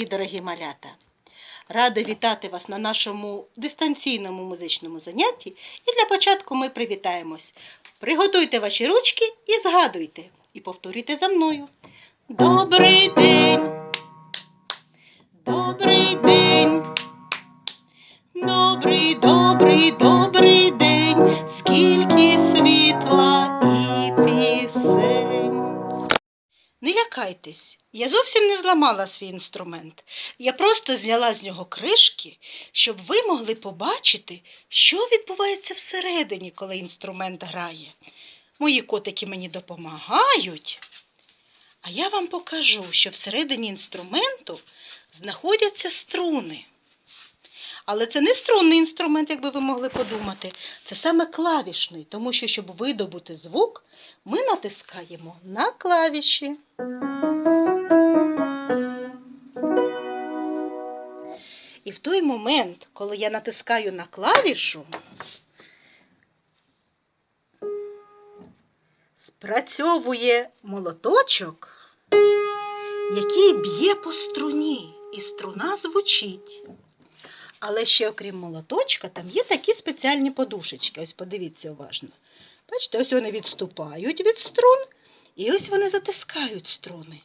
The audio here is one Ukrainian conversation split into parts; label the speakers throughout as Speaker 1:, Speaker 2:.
Speaker 1: дорогі малята! Рада вітати вас на нашому дистанційному музичному занятті. І для початку ми привітаємось. Приготуйте ваші ручки і згадуйте. І повторюйте за мною. Добрий день! Добрий день! Добрий, добрий, добрий лякайтесь, я зовсім не зламала свій інструмент. Я просто зняла з нього кришки, щоб ви могли побачити, що відбувається всередині, коли інструмент грає. Мої котики мені допомагають. А я вам покажу, що всередині інструменту знаходяться струни. Але це не струнний інструмент, як би ви могли подумати. Це саме клавішний, тому що, щоб видобути звук, ми натискаємо на клавіші. І в той момент, коли я натискаю на клавішу, спрацьовує молоточок, який б'є по струні, і струна звучить. Але ще, окрім молоточка, там є такі спеціальні подушечки. Ось подивіться уважно. Бачите, ось вони відступають від струн, і ось вони затискають струни.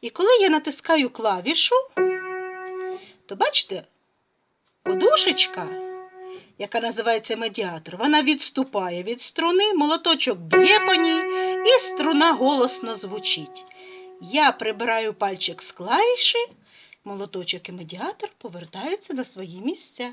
Speaker 1: І коли я натискаю клавішу, то бачите, подушечка, яка називається медіатор, вона відступає від струни, молоточок б'є по ній, і струна голосно звучить. Я прибираю пальчик з клавіші, молоточок і медіатор повертаються на свої місця.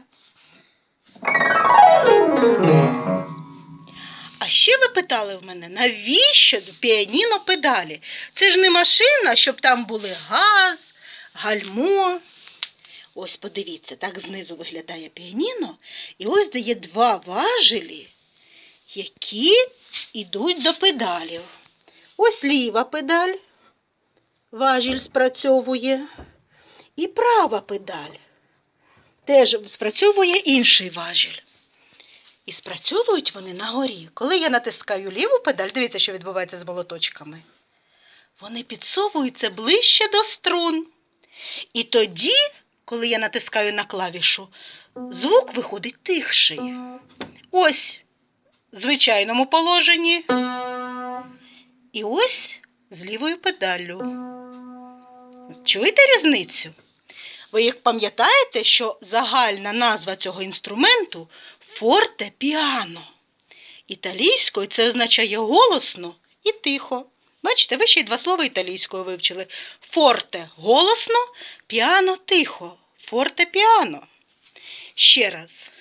Speaker 1: А ще ви питали в мене, навіщо піаніно педалі? Це ж не машина, щоб там були газ, гальмо. Ось подивіться, так знизу виглядає піаніно. І ось де є два важелі, які йдуть до педалів. Ось ліва педаль, важіль спрацьовує. І права педаль. Теж спрацьовує інший важіль. І спрацьовують вони на горі. Коли я натискаю ліву педаль, дивіться, що відбувається з молоточками. Вони підсовуються ближче до струн. І тоді, коли я натискаю на клавішу, звук виходить тихший. Ось в звичайному положенні. І ось з лівою педаллю. Чуєте різницю? Ви як пам'ятаєте, що загальна назва цього інструменту фортепіано. Італійською це означає голосно і тихо. Бачите, ви ще й два слова італійською вивчили. Форте голосно, піано тихо. Фортепіано. Ще раз.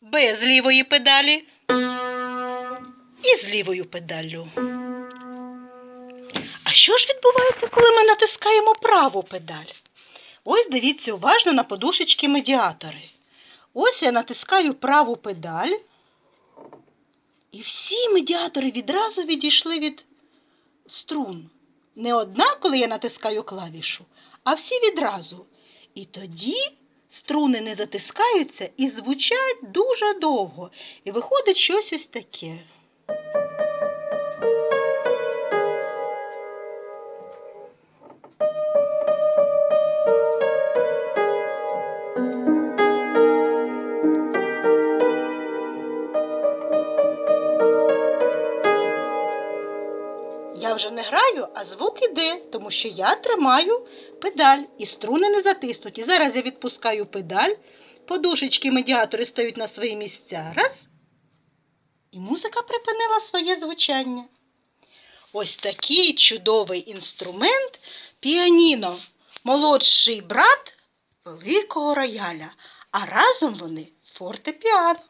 Speaker 1: Без лівої педалі і з лівою педаллю. А що ж відбувається, коли ми натискаємо праву педаль? Ось дивіться уважно на подушечки медіатори. Ось я натискаю праву педаль, і всі медіатори відразу відійшли від струн. Не одна, коли я натискаю клавішу, а всі відразу. І тоді струни не затискаються і звучать дуже довго. І виходить щось ось таке. Я вже не граю, а звук іде, тому що я тримаю педаль і струни не затиснуть. І зараз я відпускаю педаль, подушечки медіатори стають на свої місця. Раз. І музика припинила своє звучання. Ось такий чудовий інструмент піаніно, молодший брат великого рояля, а разом вони фортепіано.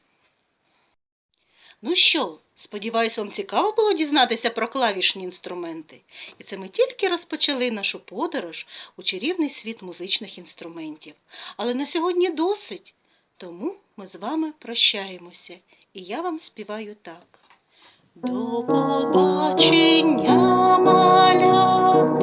Speaker 1: Ну що, сподіваюся, вам цікаво було дізнатися про клавішні інструменти. І це ми тільки розпочали нашу подорож у чарівний світ музичних інструментів. Але на сьогодні досить, тому ми з вами прощаємося. І я вам співаю так. До побачення, малята.